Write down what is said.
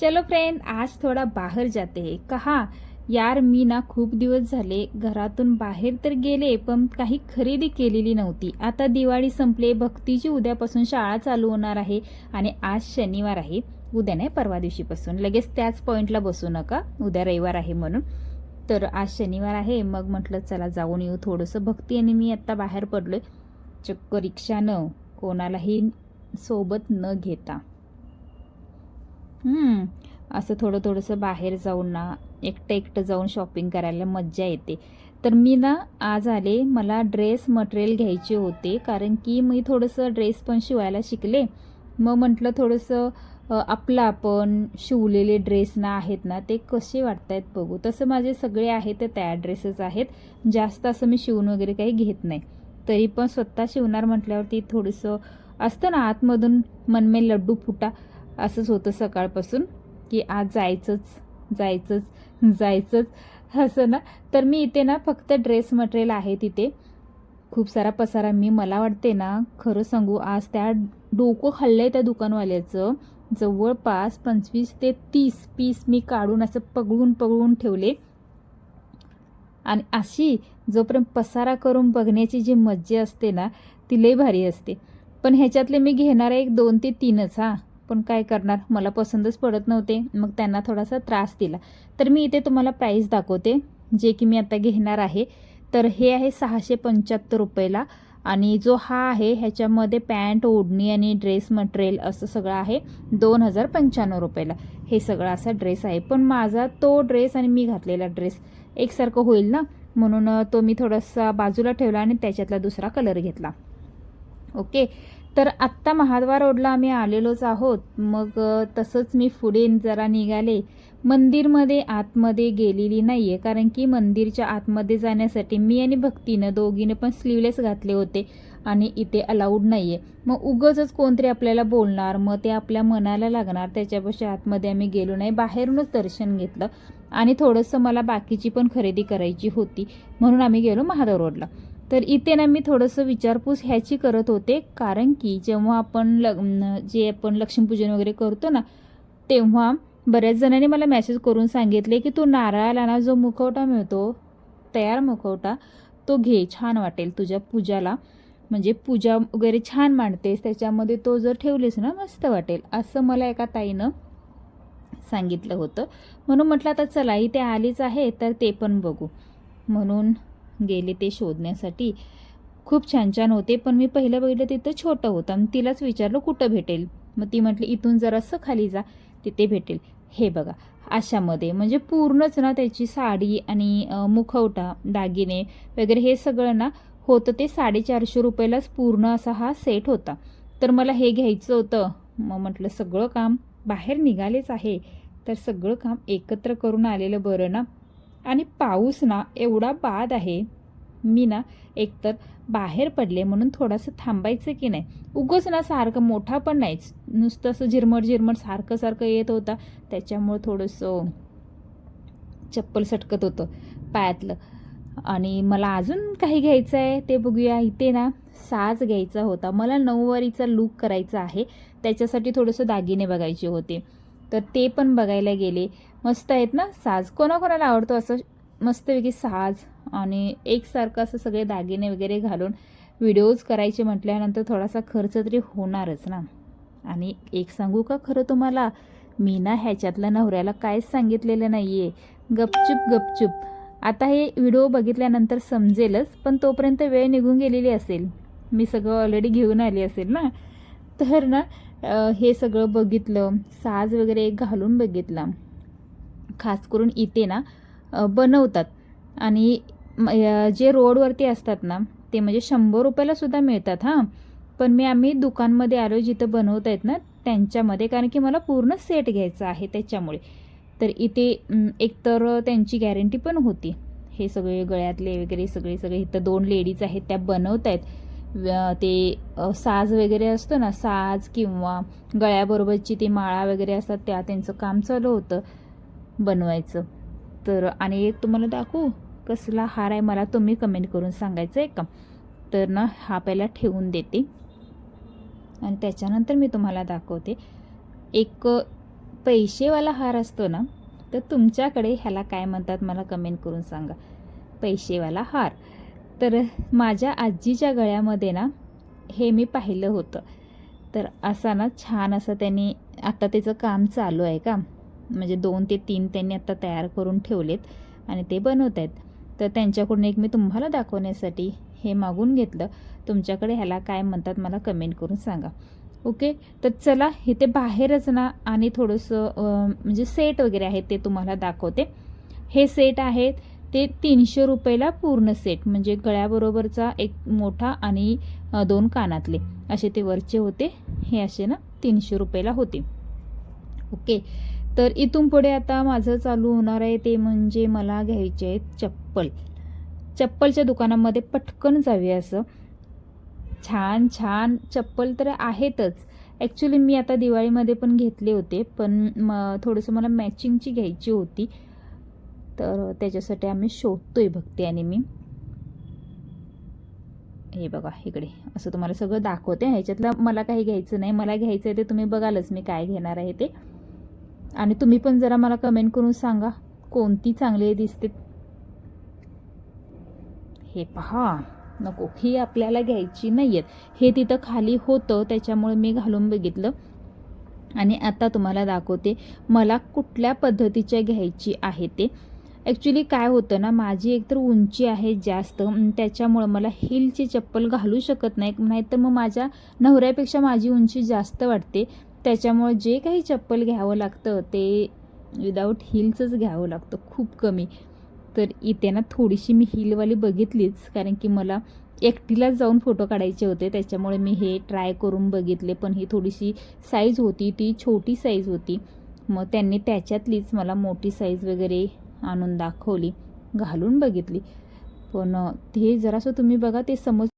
चलो फ्रेंड आज थोडा बाहेर जाते. कहा यार मी ना खूप दिवस झाले घरातून बाहेर तर गेले पण काही खरेदी केलेली नव्हती. आता दिवाळी संपले भक्तीची उद्यापासून शाळा चालू होणार आहे आणि आज शनिवार आहे. उद्या नाही परवा दिवशीपासून. लगेच त्याच पॉईंटला बसू नका. उद्या रविवार आहे म्हणून. तर आज शनिवार आहे. मग म्हटलं चला जाऊन येऊ थोडंसं. भक्ती आणि मी आत्ता बाहेर पडलोय. चक्क रिक्षानं कोणालाही सोबत न घेता. असं थोडं थोडंसं बाहेर जाऊन ना एकटं एकटं जाऊन शॉपिंग करायला मज्जा येते. तर मी ना आज आले मला ड्रेस मटेरियल घ्यायचे होते कारण की मी थोडंसं ड्रेस पण शिवायला शिकले. मग म्हटलं थोडंसं आपलं आपण शिवलेले ड्रेस ना आहेत ना ते कसे वाटत आहेत बघू. तसं माझे सगळे आहेत ते तयार ड्रेसेस आहेत. जास्त असं मी शिवून वगैरे काही घेत नाही. तरी पण स्वतः शिवणार म्हटल्यावरती थोडंसं असतं ना आतमधून मनमे लड्डू फुटा. असंच होतं सकाळपासून की आज जायचंच जायचंच जायचंच. असं ना? तर मी इथे ना फक्त ड्रेस मटेरियल आहे तिथे. खूप सारा पसारा मी मला वाटते ना खरं सांगू आज त्या डोकं खाल्लंय त्या दुकानवाल्याचं. जवळपास पंचवीस ते तीस पीस मी काढून असं पगळून पगळून ठेवले. आणि अशी जोपर्यंत पसारा करून बघण्याची जी मज्जा असते ना ती लई भारी असते. पण ह्याच्यातले मी घेणार आहे एक दोन ते तीनच हां. पण काय करणार? मला पसंतच पडत नव्हते. मग त्यांना थोडासा त्रास दिला. तर मी इथे तुम्हाला प्राईस दाखवते जे की मी आता घेणार आहे. तर हे आहे सहाशे पंच्याहत्तर रुपयाला आणि जो हा आहे ह्याच्यामध्ये पॅन्ट ओढणी आणि ड्रेस मटेरियल असं सगळं आहे दोन हजार पंच्याण्णव रुपयाला. हे सगळं असा ड्रेस आहे. पण माझा तो ड्रेस आणि मी घातलेला ड्रेस एकसारखं होईल ना? म्हणून तो मी थोडासा बाजूला ठेवला आणि त्याच्यातला दुसरा कलर घेतला. ओके? तर आत्ता महाद्वार रोडला आम्ही आलेलोच आहोत. मग तसंच मी पुढे जरा निघाले. मंदिरमध्ये आतमध्ये गेलेली नाही आहे कारण की मंदिरच्या आतमध्ये जाण्यासाठी मी आणि भक्तीनं दोघीनं पण स्लीवलेस घातले होते आणि इथे अलाउड नाही आहे मग उगंच कोणतरी आपल्याला बोलणार मग ते आपल्या मनाला लागणार त्याच्यापेक्षा आतमध्ये आम्ही गेलो नाही. बाहेरूनच दर्शन घेतलं आणि थोडंसं मला बाकीची पण खरेदी करायची होती म्हणून आम्ही गेलो महादेव रोडला. तर इथे ना मी थोडंसं विचारपूस ह्याची करत होते. कारण की जेव्हा आपण लग न- जे आपण लक्ष्मीपूजन वगैरे करतो ना तेव्हा बऱ्याच जणांनी मला मेसेज करून सांगितले की तू नारळाला ना जो मुखवटा मिळतो तयार मुखवटा तो घे छान वाटेल तुझ्या पूजाला. म्हणजे पूजा वगैरे छान मांडतेस त्याच्यामध्ये तो जर ठेवलीस ना मस्त वाटेल असं मला एका ताईनं सांगितलं होतं. म्हणून म्हटलं आता चला इथे आलीच आहे तर ते पण बघू. म्हणून गेले ते शोधण्यासाठी. खूप छान छान होते पण मी पहिलं बघितलं तिथं छोटं होतं आणि तिलाच विचारलं कुठं भेटेल. मग ती म्हटली इथून जरासं खाली जा तिथे भेटेल. हे बघा अशामध्ये. म्हणजे पूर्णच ना त्याची साडी आणि मुखवटा दागिने वगैरे हे सगळं ना होतं ते साडेचारशे रुपयालाच पूर्ण असा हा सेट होता. तर मला हे घ्यायचं होतं. मग म्हटलं सगळं काम बाहेर निघालेच आहे. तर सगळं काम एकत्र करून आलेलं बरं ना? आणि पाऊस ना एवढा बाद आहे. मी ना एकतर बाहेर पडले म्हणून थोडंसं थांबायचं की नाही. उगंच ना सारखं मोठा पण नाहीच नुसतं असं झिरमट झिरमट सारखं सारखं येत होता. त्याच्यामुळं थोडंसं चप्पल सटकत होतं पायातलं. आणि मला अजून काही घ्यायचं आहे ते बघूया. इथे ना साज घ्यायचा होता. मला नऊवारीचा लूक करायचा आहे. त्याच्यासाठी थोडंसं दागिने बघायचे होते. तर ते पण बघायला गेले. मस्त आहेत ना? साज. कोणाकोणाला आवडतो असं मस्तपैकी साज आणि एकसारखं असं सगळे दागिने वगैरे घालून व्हिडिओज करायचे म्हटल्यानंतर थोडासा खर्च तरी होणारच ना? आणि एक सांगू का खरं तुम्हाला? मी ना ह्याच्यातल्या नवऱ्याला कायच सांगितलेलं नाही आहे गपचूप गपचूप. आता हे व्हिडिओ बघितल्यानंतर समजेलच पण तोपर्यंत वेळ निघून गेलेली असेल. मी सगळं ऑलरेडी घेऊन आली असेल ना? तर ना हे सगळं बघितलं साज वगैरे घालून बघितला. खास करून इथे ना बनवतात. आणि म- जे रोडवरती असतात ना ते म्हणजे शंभर रुपयाला सुद्धा मिळतात हां. पण मी आम्ही दुकानमध्ये आलो जिथं बनवत आहेत ना त्यांच्यामध्ये कारण की मला पूर्ण सेट घ्यायचा आहे त्याच्यामुळे. तर इथे एकतर त्यांची गॅरंटी पण होती. हे सगळे गळ्यातले वगैरे सगळे सगळे इथं दोन लेडीज आहेत त्या बनवत आहेत ते साज वगैरे असतो ना साज किंवा गळ्याबरोबरची ती माळा वगैरे असतात त्या त्यांचं काम चालू होतं बनवायचं. तर आणि एक तुम्हाला दाखवू? कसला हार आहे मला तुम्ही कमेंट करून सांगायचं आहे का? तर ना हा पहिला ठेवून देते. आणि त्याच्यानंतर मी तुम्हाला दाखवते. एक पैसेवाला हार असतो ना तर तुमच्याकडे ह्याला काय म्हणतात मला कमेंट करून सांगा. पैसेवाला हार. तर माझ्या आजीच्या गळ्यामध्ये ना हे मी पाहिलं होतं. तर असा ना छान असं त्यांनी आता त्याचं काम चालू आहे का? म्हणजे दोन ते तीन त्यांनी आता तयार करून ठेवलेत आणि ते बनवत आहेत. तर त्यांच्याकडून एक मी तुम्हाला दाखवण्यासाठी हे मागून घेतलं. तुमच्याकडे ह्याला काय म्हणतात मला कमेंट करून सांगा. ओके? तर चला इथे बाहेरच ना आणि थोडंसं म्हणजे सेट वगैरे आहेत ते तुम्हाला दाखवते. हे सेट आहेत ते तीनशे रुपयाला पूर्ण सेट म्हणजे गळ्याबरोबरचा एक मोठा आणि दोन कानातले. असे ते वरचे होते. हे असे ना तीनशे रुपयाला होते. ओके. तर इथून पुढे आता माझं चालू होणार आहे ते म्हणजे मला घ्यायचे आहेत चप्पल. चप्पलच्या दुकानामध्ये पटकन जावे असं. छान छान चप्पल तर आहेतच. ॲक्च्युली मी आता दिवाळीमध्ये पण घेतले होते पण म थोडंसं मला मॅचिंगची घ्यायची होती. तर त्याच्यासाठी आम्ही शोधतोय भक्ती आणि मी हे बघा इकडे. असं तुम्हाला सगळं दाखवते. ह्याच्यातलं मला काही घ्यायचं नाही. मला घ्यायचं आहे ते तुम्ही बघालच. मी काय घेणार आहे ते. आणि तुम्ही पण जरा मला कमेंट करून सांगा. कोणती चांगली दिसते. हे पहा. नको. ही आपल्याला घ्यायची नाही आहेत हे तिथं खाली होतं. त्याच्यामुळे मी घालून बघितलं. आणि आता तुम्हाला दाखवते. मला कुठल्या पद्धतीच्या घ्यायची आहे ते. ॲक्च्युली काय होतं ना माझी एकतर उंची आहे जास्त त्याच्यामुळं मला हिलची चप्पल घालू शकत नाही नाहीतर मग माझ्या नवऱ्यापेक्षा माझी उंची जास्त वाटते. त्याच्यामुळं जे काही चप्पल घ्यावं लागतं ते विदाऊट हिलचंच घ्यावं लागतं खूप कमी. तर इथे ना थोडीशी मी हिलवाली बघितलीच कारण की मला एकटीलाच जाऊन फोटो काढायचे होते. त्याच्यामुळे मी हे ट्राय करून बघितले पण ही थोडीशी साईज होती ती छोटी साईज होती. मग त्यांनी त्याच्यातलीच मला मोठी साईज वगैरे आणून दाखवली घालून बघितली. पण ते जरासं तुम्ही बघा ते समज